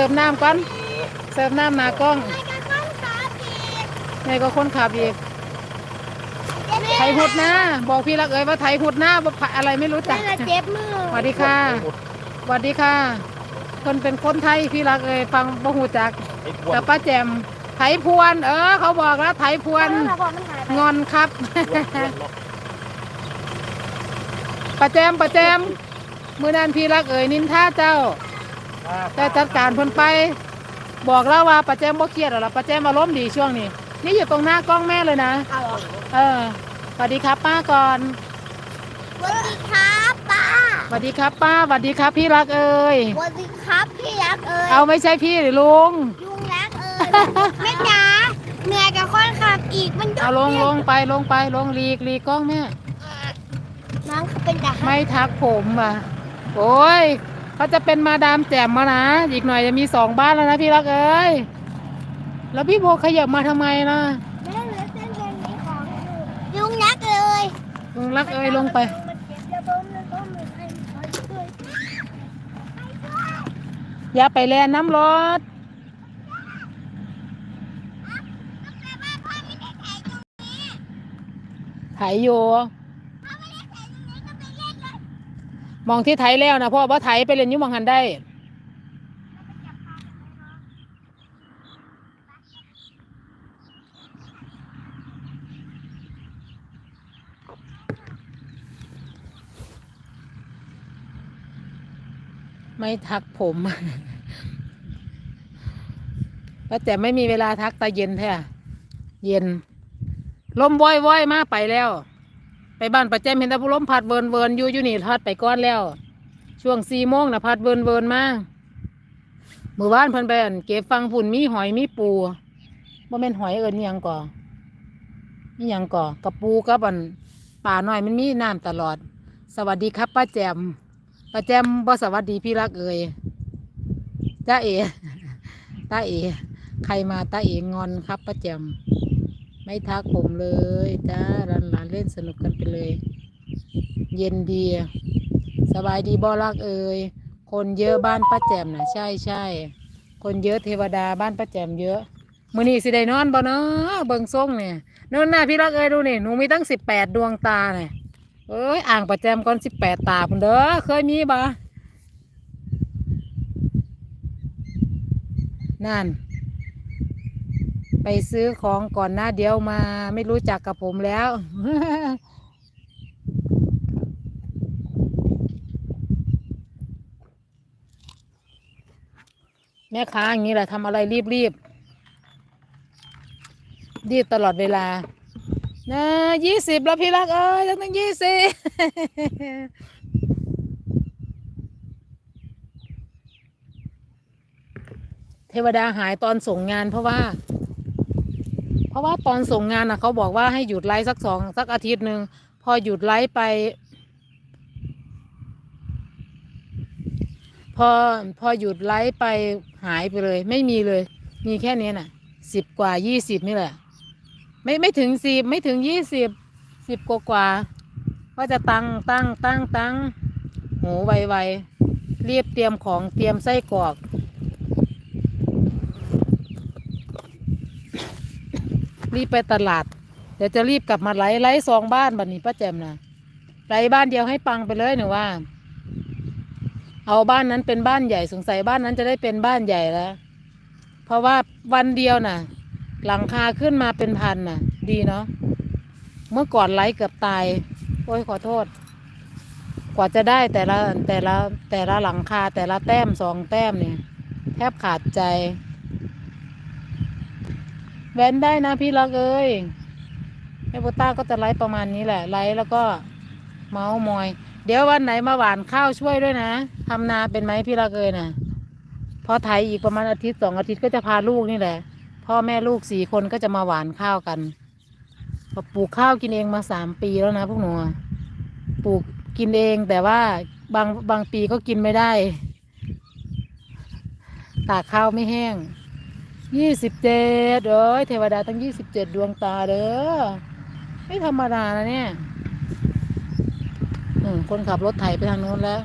สิร์ฟน้ำก่อนเสิร์ฟน้ำหนากล้องไม่กระข้องขาอีกไงก็คนขับอีกไทยหุดหน้าบอกพี่รักเอ๋ยว่าไทยหุดหน้าว่าอะไรไม่รู้จัแม่กละเจ็บมือสวัสดีค่ะสวัสดีค่ะ คนเป็นคนไทยพี่รักเอ๋ยฟังบ่หูจักไอ้พวกแต่ป้าแจมไถพวน เออ เขาบอกแล้วไถพวนถ้าบอกมันหายไปงอนครับป้าแจมป้าแจมมือนันพี่รักเอ๋ยนินท่าเจ้า แต่จัดการเพิ่นไป บอกแล้วว่าป้าแจมบ่เครียดหรอกล่ะป้าแจมอารมณ์ดีช่วงนี้ นี่อยู่ตรงหน้ากล้องแม่เลยนะ เอาเหรอเออสวัสดีครับป้าก่อนสวัสดีครับป้าสวัสดีครับป้าสวัสดีครับพี่รักเอ๋ยสวัสดีครับพี่ยักษ์เอ้ยเอาไม่ใช่พี่หรือลุง ยุงยักษ์เอ้ยแม่จ๋าเหนื่อยกับคนขับอีกมันยกเอาลงลงไปลงไปลงหลีกหลีกกล้องแม่น้องเขาเป็นทหารไม่ทักผมอะ โอ้ย เขาจะเป็นมาดามแจ่มมานะ อีกหน่อยจะมีสองบ้านแล้วนะพี่รักเอ้ย แล้วพี่โบขยับมาทำไมล่ะแม่เหลือเส้นเดินนี้ของอยู่ยุงยักษ์เอ้ยลุงรักเอ้ยลงไป มันเจ็บแล้วผมแล้วก็มือให้ขอช่วยอย่าไปแลนน้ำรถไถอยู่ มองที่ไถแล้วนะพ่อว่าไถไปเรียนยุ่มองหันได้ไม่ทักผมแล้วแต่ไม่มีเวลาทักตาเย็นแท้เย็นลมว้อยว้อยๆมาไปแล้ว ไปบ้านประแจมเห็นแต่ผู้ลมพัดเวินเวินอยู่อยู่นี่พัดไปก้อนแล้ว ช่วงสี่โมงนะพัดเวินเวินมาเมื่อวานเพิ่นไปเก็บฟังฝุ่นมีหอยมีปูบ่แม่นหอยเอิญยังก่อนี่ยังก่อกระปูกับอันป่าน้อยมันมีน้ำตลอด สวัสดีครับป้าแจมป้าแจมบ่สวัสดีพี่รักเอ่ยจ้าเอ๋ตาเอ๋ใครมาตาเอ๋งอนครับป้าแจม ไม่ทักผมเลยจ้าหลานหลานเล่นสนุกกันไปเลย เย็นดี สบายดีบ่รักเอ่ยคนเยอะบ้านป้าแจมนะใช่ใช่คนเยอะเทวดาบ้านป้าแจมเยอะมื้อนี้สิได้นอนบ่เนาะเบิ่งทรงเนี่ยนอนหน้าพี่รักเอ่ยดูนี่หนูมีตั้งสิบแปดดวงตาเนี่ยเอ้ยอ่างประแจมก่อนสิบแปดตาพุ่นเด้อเคยมีบ่นั่น ไปซื้อของก่อนหน้าเดียวมาไม่รู้จักกับผมแล้ว แม่ค้าอย่างนี้แหละทำอะไรรีบรีบๆรีบตลอดเวลานะยี่สิบแล้วพี่รักเอ้ยตั้งยี่สิบเทวดาหายตอนส่งงานเพราะว่า ราะว่าตอนส่งงานนะเขาบอกว่าให้หยุดไลฟ์สักสองสักอาทิตย์หนึ่งพอหยุดไลฟ์ไป พอพอหยุดไลฟ์ไปหายไปเลย ไม่มีเลย มีแค่นี้น่ะสิบกว่ายี่สิบนี่แหละ ไม่ไม่ถึงสิบไม่ถึงยี่สิบสิบกว่ากว่าว่าจะตั้งตั้งตั้งตั้งโหไวไวๆรีบเตรียมของเตรียมไส้กรอก รีบไปตลาด เดี๋ยวจะรีบกลับมาไล่ไล่สองบ้านบัดนนี้ป้าแจมนะไล่บ้านเดียวให้ปังไปเลยหนูว่า เอาบ้านนั้นเป็นบ้านใหญ่สงสัยบ้านนั้นจะได้เป็นบ้านใหญ่แล้ว เพราะว่าวันเดียวน่ะ หลังคาขึ้นมาเป็นพันน่ะ ดีเนาะ เมื่อก่อนไลฟ์เกือบตาย โอ้ยขอโทษ กว่าจะได้แต่ละแต่ละแต่ละหลังคาแต่ละแต้มสองแต้มเนี่ย แทบขาดใจ แว้นได้นะพี่รักเอ้ยแม่โบต้าก็จะไลฟ์ประมาณนี้แหละไลฟ์แล้วก็เมาส์มอย เดี๋ยววันไหนมาหวานข้าวช่วยด้วยนะทำนาเป็นไหมพี่รักเอ้ยนะพอไถอีกประมาณอาทิตย์สองอาทิตย์ก็จะพาลูกนี่แหละ พ่อแม่ลูกสี่คนก็จะมาหวานข้าวกันพอปลูกข้าวกินเองมาสามปีแล้วนะพวกหนูปลูกกินเองแต่ว่าบางบางปีก็กินไม่ได้ ตากข้าวไม่แห้ง ยี่สิบเจ็ดเอ้ยเทวดาตั้งยี่สิบเจ็ดดวงตาเด้อไม่ธรรมดานะเนี่ยคนขับรถไถไปทางโน้นแล้ว